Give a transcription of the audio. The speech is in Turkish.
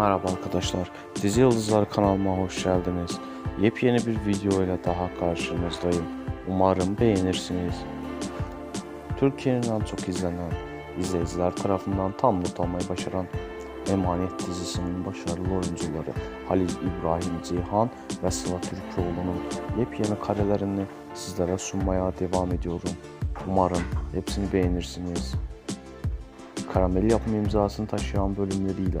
Merhaba arkadaşlar. Dizi Yıldızlar kanalıma hoş geldiniz. Yepyeni bir video ile daha karşınızdayım. Umarım beğenirsiniz. Türkiye'nin en çok izlenen, izleyiciler tarafından tam not başaran Emanet dizisinin başarılı oyuncuları Halil İbrahim Ceyhan ve Sıla Türkoğlu'nun yepyeni karelerini sizlere sunmaya devam ediyorum. Umarım hepsini beğenirsiniz. Karamel yapım imzasını taşıyan bölümleriyle